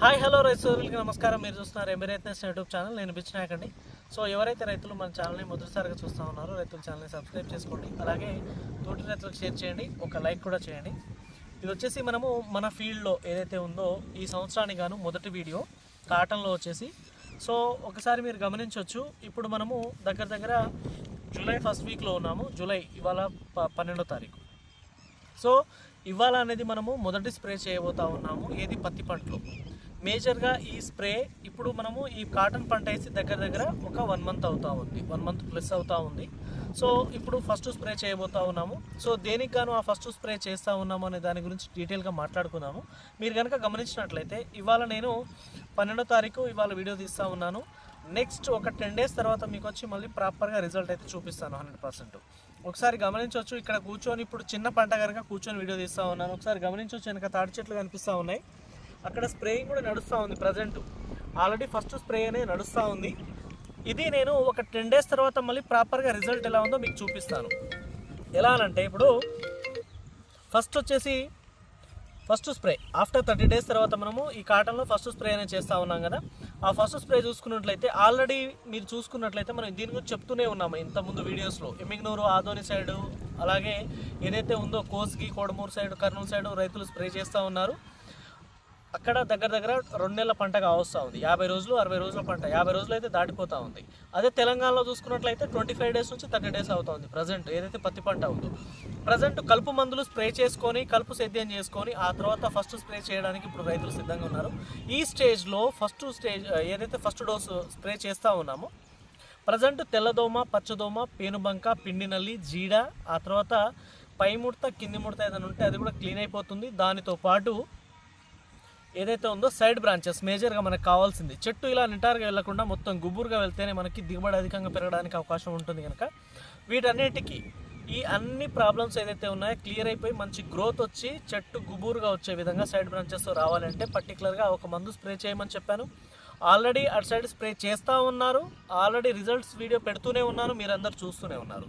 Hi hello రైతు సోదరులకి నమస్కారం. మీరు చూస్తున్నారు ఎంబీరైతెస్ యూట్యూబ్ ఛానల్. నేను బిచ్చినాకండి సో ఎవరైతే రైతులు మన ఛానల్ని మొదటిసారిగా చూస్తూ ఉన్నారో రైతుల ఛానల్ని సబ్స్క్రైబ్ చేసుకోండి. అలాగే తోటి రైతులకు షేర్ చేయండి. ఒక లైక్ కూడా చేయండి. ఇది వచ్చేసి మనము మన ఫీల్డ్లో ఏదైతే ఉందో ఈ సంవత్సరానికి గాను మొదటి వీడియో కాటన్లో వచ్చేసి. సో ఒకసారి మీరు గమనించవచ్చు ఇప్పుడు మనము దగ్గర దగ్గర జూలై ఫస్ట్ వీక్లో ఉన్నాము. జూలై ఇవాళ ప పన్నెండో తారీఖు. సో ఇవాళ అనేది మనము మొదటి స్ప్రే చేయబోతా ఉన్నాము. ఏది? పత్తి పంటలో. మేజర్గా ఈ స్ప్రే ఇప్పుడు మనము ఈ కాటన్ పంట వేసి దగ్గర దగ్గర ఒక వన్ మంత్ అవుతా ఉంది. వన్ మంత్ ప్లస్ అవుతా ఉంది. సో ఇప్పుడు ఫస్ట్ స్ప్రే చేయబోతా ఉన్నాము. సో దేనికి గాను ఆ ఫస్ట్ స్ప్రే చేస్తూ ఉన్నాము అనే దాని గురించి డీటెయిల్గా మాట్లాడుకుందాము మీరు కనుక గమనించినట్లయితే ఇవాళ నేను పన్నెండో తారీఖు ఇవాళ వీడియో తీస్తూ ఉన్నాను. నెక్స్ట్ ఒక టెన్ డేస్ తర్వాత మీకు వచ్చి మళ్ళీ ప్రాపర్గా రిజల్ట్ అయితే చూపిస్తాను హండ్రెడ్ పర్సెంట్. ఒకసారి గమనించవచ్చు ఇక్కడ కూర్చొని ఇప్పుడు చిన్న పంట కనుక కూర్చొని వీడియో తీస్తూ ఉన్నాను. ఒకసారి గమనించవచ్చు వెనక తాటి చెట్లు కనిపిస్తూ ఉన్నాయి. అక్కడ స్ప్రేయింగ్ కూడా నడుస్తూ ఉంది ప్రజెంట్. ఆల్రెడీ ఫస్ట్ స్ప్రే అనేది నడుస్తూ ఉంది. ఇది నేను ఒక టెన్ డేస్ తర్వాత మళ్ళీ ప్రాపర్గా రిజల్ట్ ఎలా ఉందో మీకు చూపిస్తాను. ఎలా అంటే ఇప్పుడు ఫస్ట్ వచ్చేసి first spray. After thirty days తర్వాత మనము ఈ కాటన్లో ఫస్ట్ స్ప్రే అనేది చేస్తూ ఉన్నాం కదా. ఆ ఫస్ట్ స్ప్రే చూసుకున్నట్లయితే ఆల్రెడీ మీరు చూసుకున్నట్లయితే మనం దీని గురించి చెప్తూనే ఉన్నాము ఇంత ముందు వీడియోస్లో. ఎమ్మిగ్నూరు ఆదోని సైడు అలాగే ఏదైతే ఉందో కోస్గి కోడమూరు సైడ్ కర్నూలు సైడ్ రైతులు స్ప్రే చేస్తూ ఉన్నారు. అక్కడ దగ్గర దగ్గర రెండు నెలల పంట కావస్తూ ఉంది. యాభై రోజులు అరవై రోజుల పంట. యాభై రోజులు అయితే దాటిపోతూ ఉంది. అదే తెలంగాణలో చూసుకున్నట్లయితే ట్వంటీ ఫైవ్ డేస్ నుంచి థర్టీ డేస్ అవుతుంది ప్రజెంట్ ఏదైతే పత్తి పంట ఉందో. ప్రజెంట్ కలుపు మందులు స్ప్రే చేసుకొని కలుపు సేద్యం చేసుకొని ఆ తర్వాత ఫస్ట్ స్ప్రే చేయడానికి ఇప్పుడు రైతులు సిద్ధంగా ఉన్నారు. ఈ స్టేజ్లో ఫస్ట్ స్టేజ్ ఏదైతే ఫస్ట్ డోసు స్ప్రే చేస్తూ ఉన్నామో ప్రజెంట్ తెల్లదోమ పచ్చదోమ పేనుబంక పిండి నల్లి జీడ ఆ తర్వాత పై ముడత కింది ముడత ఏదైనా ఉంటే అది కూడా క్లీన్ అయిపోతుంది. దానితో పాటు ఏదైతే ఉందో సైడ్ బ్రాంచెస్ మేజర్గా మనకు కావాల్సింది. చెట్టు ఇలా నిటారుగా వెళ్ళకుండా మొత్తం గుబురుగా వెళ్తేనే మనకి దిగుబడి అధికంగా పెరగడానికి అవకాశం ఉంటుంది కనుక వీటన్నిటికీ ఈ అన్ని ప్రాబ్లమ్స్ ఏదైతే ఉన్నాయో క్లియర్ అయిపోయి మంచి గ్రోత్ వచ్చి చెట్టు గుబురుగా వచ్చే విధంగా సైడ్ బ్రాంచెస్ రావాలంటే పర్టికులర్గా ఒక మందు స్ప్రే చేయమని చెప్పాను. ఆల్రెడీ అటు సైడ్ స్ప్రే చేస్తూ ఉన్నారు. ఆల్రెడీ రిజల్ట్స్ వీడియో పెడుతూనే ఉన్నాను మీరందరూ చూస్తూనే ఉన్నారు.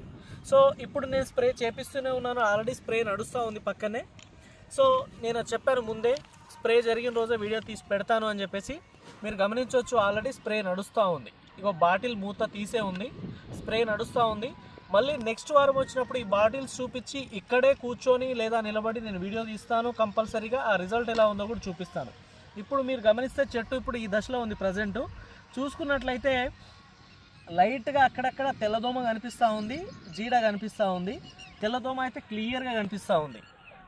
సో ఇప్పుడు నేను స్ప్రే చేపిస్తూనే ఉన్నాను. ఆల్రెడీ స్ప్రే నడుస్తూ ఉంది పక్కనే. సో నేను చెప్పాను ముందే స్ప్రే జరిగిన రోజే వీడియో తీసి పెడతాను అని చెప్పేసి మీరు గమనించవచ్చు ఆల్రెడీ స్ప్రే నడుస్తూ ఉంది. ఇగో బాటిల్ మూత తీసే ఉంది స్ప్రే నడుస్తూ ఉంది. మళ్ళీ నెక్స్ట్ వారం వచ్చినప్పుడు ఈ బాటిల్స్ చూపించి ఇక్కడే కూర్చొని లేదా నిలబడి నేను వీడియో తీస్తాను కంపల్సరీగా ఆ రిజల్ట్ ఎలా ఉందో కూడా చూపిస్తాను. ఇప్పుడు మీరు గమనిస్తే చెట్టు ఇప్పుడు ఈ దశలో ఉంది ప్రజెంట్ చూసుకున్నట్లయితే లైట్గా అక్కడక్కడ తెల్లదోమ కనిపిస్తూ ఉంది జీడ కనిపిస్తూ ఉంది. తెల్లదోమ అయితే క్లియర్గా కనిపిస్తూ ఉంది.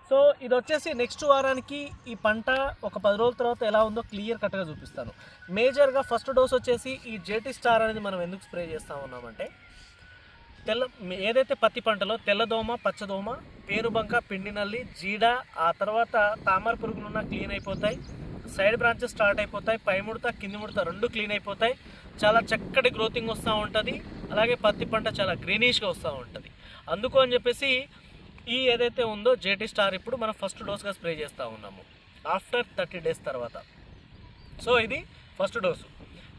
సో ఇది వచ్చేసి నెక్స్ట్ వారానికి ఈ పంట ఒక పది రోజుల తర్వాత ఎలా ఉందో క్లియర్ కట్గా చూపిస్తాను. మేజర్గా ఫస్ట్ డోస్ వచ్చేసి ఈ జేటీ స్టార్ అనేది మనం ఎందుకు స్ప్రే చేస్తూ ఉన్నామంటే తెల్ల ఏదైతే పత్తి పంటలో తెల్లదోమ పచ్చదోమ పేరుబంక పిండి నల్లి జీడ ఆ తర్వాత తామర పురుగులున్న క్లీన్ అయిపోతాయి సైడ్ బ్రాంచెస్ స్టార్ట్ అయిపోతాయి పై ముడత కింది ముడత రెండు క్లీన్ అయిపోతాయి చాలా చక్కటి గ్రోతింగ్ వస్తూ ఉంటుంది అలాగే పత్తి పంట చాలా గ్రీనిష్గా వస్తూ ఉంటుంది. అందుకు అని చెప్పేసి ఈ ఏదైతే ఉందో జేటీ స్టార్ ఇప్పుడు మనం ఫస్ట్ డోస్గా స్ప్రే చేస్తూ ఉన్నాము. ఆఫ్టర్ థర్టీ డేస్ తర్వాత. సో ఇది ఫస్ట్ డోసు.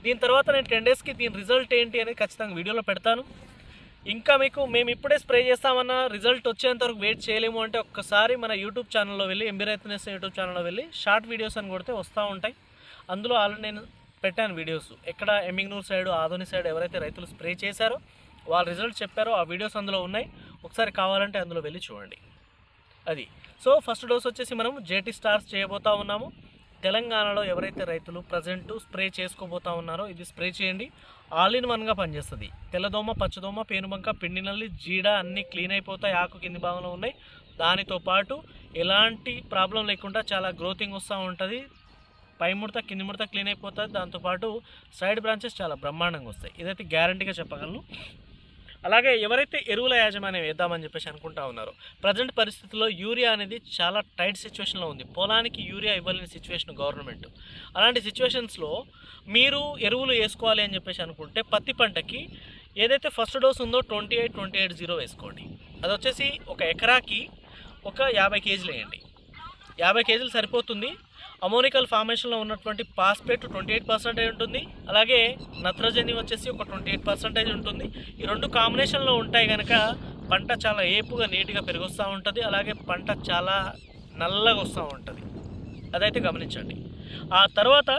దీని తర్వాత నేను టెన్ డేస్కి దీని రిజల్ట్ ఏంటి అనేది ఖచ్చితంగా వీడియోలో పెడతాను. ఇంకా మీకు మేము ఇప్పుడే స్ప్రే చేస్తామన్న రిజల్ట్ వచ్చేంత వరకు వెయిట్ చేయలేము అంటే ఒక్కసారి మన యూట్యూబ్ ఛానల్లో వెళ్ళి ఎంబీరైతనెస్ యూట్యూబ్ ఛానల్లో వెళ్ళి షార్ట్ వీడియోస్ అని కొడితే వస్తూ ఉంటాయి. అందులో ఆల్రెడీ నేను పెట్టాను వీడియోస్. ఎక్కడ ఎమ్మింగ్నూర్ సైడ్ ఆధోని సైడ్ ఎవరైతే రైతులు స్ప్రే చేశారో వాళ్ళ రిజల్ట్ చెప్పారో ఆ వీడియోస్ అందులో ఉన్నాయి. ఒకసారి కావాలంటే అందులో వెళ్ళి చూడండి. అది. సో ఫస్ట్ డోస్ వచ్చేసి మనం జేటీ స్టార్స్ చేయబోతా ఉన్నాము. తెలంగాణలో ఎవరైతే రైతులు ప్రజెంట్ స్ప్రే చేసుకోబోతా ఉన్నారో ఇది స్ప్రే చేయండి. ఆల్ ఇన్ వన్గా పనిచేస్తుంది. తెల్లదోమ పచ్చదోమ పేనుబంక పిండి నల్లి జీడ అన్నీ క్లీన్ అయిపోతాయి ఆకు కింది భాగంలో ఉన్నాయి. దానితో పాటు ఎలాంటి ప్రాబ్లం లేకుండా చాలా గ్రోతింగ్ వస్తూ ఉంటుంది. పై ముడత కింది ముడత క్లీన్ అయిపోతుంది దాంతోపాటు సైడ్ బ్రాంచెస్ చాలా బ్రహ్మాండంగా వస్తాయి. ఇదైతే గ్యారంటీగా చెప్పగలను. అలాగే ఎవరైతే ఎరువుల యాజమాన్యం వేద్దామని చెప్పేసి అనుకుంటా ఉన్నారో ప్రజెంట్ పరిస్థితుల్లో యూరియా అనేది చాలా టైట్ సిచ్యువేషన్లో ఉంది. పొలానికి యూరియా ఇవ్వలేని సిచ్యువేషన్ గవర్నమెంట్. అలాంటి సిచ్యువేషన్స్లో మీరు ఎరువులు వేసుకోవాలి అని చెప్పేసి అనుకుంటే పత్తి పంటకి ఏదైతే ఫస్ట్ డోస్ ఉందో twenty eight twenty eight zero వేసుకోండి. అది వచ్చేసి ఒక ఎకరాకి ఒక యాభై కేజీలు వేయండి. యాభై కేజీలు సరిపోతుంది. అమోనికల్ ఫార్మేషన్లో ఉన్నటువంటి పాస్పేట్ ట్వంటీ ఎయిట్ పర్సెంటేజ్ ఉంటుంది. అలాగే నత్రజని వచ్చేసి ఒక ట్వంటీ ఎయిట్ పర్సెంటేజ్ ఉంటుంది. ఈ రెండు కాంబినేషన్లో ఉంటాయి కనుక పంట చాలా ఏపుగా నీట్గా పెరిగొస్తూ ఉంటుంది. అలాగే పంట చాలా నల్లగా వస్తూ ఉంటుంది. అదైతే గమనించండి. ఆ తర్వాత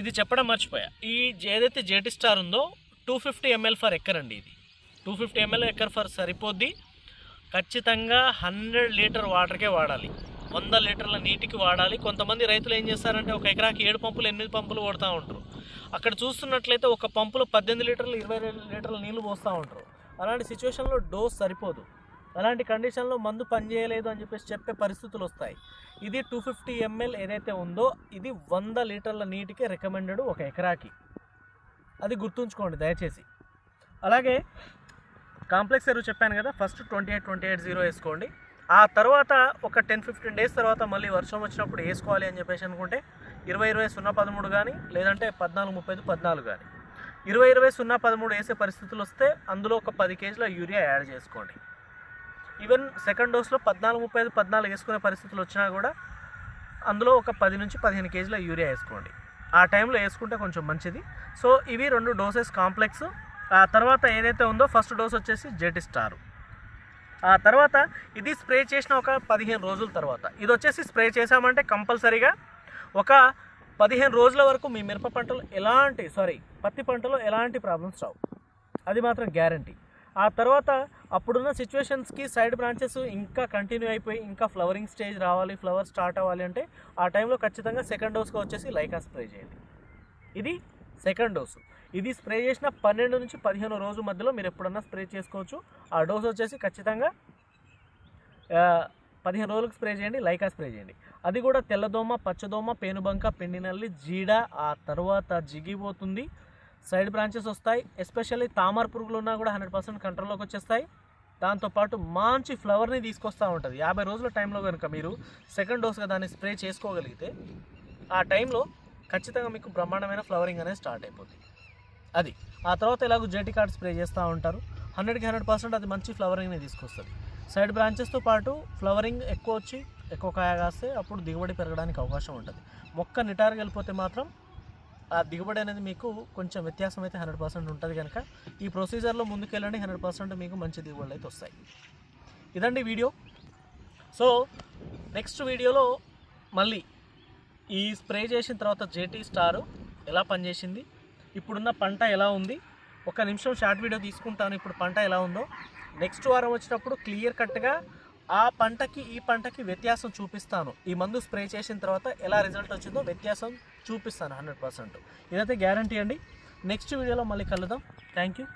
ఇది చెప్పడం మర్చిపోయా. ఈ ఏదైతే జేటీ స్టార్ ఉందో two fifty ml per acre అండి ఇది. Two fifty ml acre per సరిపోద్ది. ఖచ్చితంగా హండ్రెడ్ లీటర్ వాటర్కే వాడాలి. వంద లీటర్ల నీటికి వాడాలి. కొంతమంది రైతులు ఏం చేస్తారంటే ఒక ఎకరాకి ఏడు పంపులు ఎనిమిది పంపులు కొడతా ఉంటారు. అక్కడ చూస్తున్నట్లయితే ఒక పంపులో పద్దెనిమిది లీటర్లు ఇరవై రెండు లీటర్ల నీళ్ళు పోస్తూ ఉంటారు. అలాంటి సిచ్యువేషన్లో డోస్ సరిపోదు. అలాంటి కండిషన్లో మందు పనిచేయలేదు అని చెప్పేసి చెప్పే పరిస్థితులు వస్తాయి. ఇది టూ ఫిఫ్టీ ఎంఎల్ ఏదైతే ఉందో ఇది వంద లీటర్ల నీటికి రికమెండెడ్ ఒక ఎకరాకి. అది గుర్తుంచుకోండి దయచేసి. అలాగే కాంప్లెక్స్ ఎరువు చెప్పాను కదా first twenty eight twenty eight zero వేసుకోండి. ఆ తర్వాత ఒక టెన్ ఫిఫ్టీన్ డేస్ తర్వాత మళ్ళీ వర్షం వచ్చినప్పుడు వేసుకోవాలి అని చెప్పేసి అనుకుంటే ఇరవై ఇరవై సున్నా పదమూడు కానీ లేదంటే పద్నాలుగు ముప్పై ఐదు పద్నాలుగు కానీ ఇరవై ఇరవై సున్నా పదమూడు వేసే పరిస్థితులు వస్తే అందులో ఒక పది కేజీల యూరియా యాడ్ చేసుకోండి. ఈవెన్ సెకండ్ డోస్లో పద్నాలుగు ముప్పై ఐదు పద్నాలుగు వేసుకునే పరిస్థితులు వచ్చినా కూడా అందులో ఒక పది నుంచి పదిహేను కేజీల యూరియా వేసుకోండి. ఆ టైంలో వేసుకుంటే కొంచెం మంచిది. సో ఇవి రెండు డోసెస్ కాంప్లెక్స్ ఆ తర్వాత ఏదైతే ఉందో ఫస్ట్ డోస్ వచ్చేసి జెటి స్టార్ ఆ తర్వాత ఇది స్ప్రే చేసిన ఒక పదిహేను రోజుల తర్వాత. ఇది వచ్చేసి స్ప్రే చేసామంటే కంపల్సరీగా ఒక పదిహేను రోజుల వరకు మీ మిరప పంటలు ఎలాంటి సారీ పత్తి పంటలో ఎలాంటి ప్రాబ్లమ్స్ రావు. అది మాత్రం గ్యారంటీ ఆ తర్వాత అప్పుడున్న సిచ్యువేషన్స్కి సైడ్ బ్రాంచెస్ ఇంకా కంటిన్యూ అయిపోయి ఇంకా ఫ్లవరింగ్ స్టేజ్ రావాలి ఫ్లవర్ స్టార్ట్ అవ్వాలి అంటే ఆ టైంలో ఖచ్చితంగా సెకండ్ డోస్గా వచ్చేసి లైకా స్ప్రే చేయండి. ఇది సెకండ్ డోసు ఇది స్ప్రే చేసిన పన్నెండు నుంచి పదిహేను రోజు మధ్యలో మీరు ఎప్పుడన్నా స్ప్రే చేసుకోవచ్చు. ఆ డోస్ వచ్చేసి ఖచ్చితంగా పదిహేను రోజులకు స్ప్రే చేయండి లైకా స్ప్రే చేయండి. అది కూడా తెల్లదోమ పచ్చదోమ పేనుబంక పిండినల్లి జీడ ఆ తర్వాత జిగిపోతుంది. సైడ్ బ్రాంచెస్ వస్తాయి. ఎస్పెషల్లీ తామర పురుగులు ఉన్నా కూడా హండ్రెడ్ పర్సెంట్ కంట్రోల్లోకి వచ్చేస్తాయి. దాంతోపాటు మంచి ఫ్లవర్ని తీసుకొస్తూ ఉంటుంది. యాభై రోజుల టైంలో కనుక మీరు సెకండ్ డోస్గా దాన్ని స్ప్రే చేసుకోగలిగితే ఆ టైంలో ఖచ్చితంగా మీకు బ్రహ్మాండమైన ఫ్లవరింగ్ అనేది స్టార్ట్ అయిపోతుంది. అది. ఆ తర్వాత ఇలాగ జెటి కార్డ్ స్ప్రే చేస్తూ ఉంటారు. హండ్రెడ్కి హండ్రెడ్ పర్సెంట్ అది మంచి ఫ్లవరింగ్ని తీసుకొస్తుంది. సైడ్ బ్రాంచెస్తో పాటు ఫ్లవరింగ్ ఎక్కువ వచ్చి ఎక్కువ కాయ కాస్తే అప్పుడు దిగుబడి పెరగడానికి అవకాశం ఉంటుంది. మొక్క నిటారుగా వెళ్ళిపోతే మాత్రం ఆ దిగుబడి అనేది మీకు కొంచెం వ్యత్యాసం అయితే హండ్రెడ్ పర్సెంట్ ఉంటుంది కనుక ఈ ప్రొసీజర్లో ముందుకెళ్ళండి హండ్రెడ్ పర్సెంట్ మీకు మంచి దిగుబడులు అయితే వస్తాయి. ఇదండి వీడియో. సో నెక్స్ట్ వీడియోలో మళ్ళీ ఈ స్ప్రే చేసిన తర్వాత జేటీ స్టారు ఎలా పనిచేసింది ఇప్పుడున్న పంట ఎలా ఉంది? ఒక నిమిషం షార్ట్ వీడియో తీసుకుంటాను ఇప్పుడు పంట ఎలా ఉందో. నెక్స్ట్ వారం వచ్చినప్పుడు క్లియర్ కట్గా ఆ పంటకి ఈ పంటకి వ్యత్యాసం చూపిస్తాను. ఈ మందు స్ప్రే చేసిన తర్వాత ఎలా రిజల్ట్ వచ్చిందో వ్యత్యాసం చూపిస్తాను హండ్రెడ్ పర్సెంట్. ఇదైతే గ్యారంటీ అండి. నెక్స్ట్ వీడియోలో మళ్ళీ కలుద్దాం. Thank you.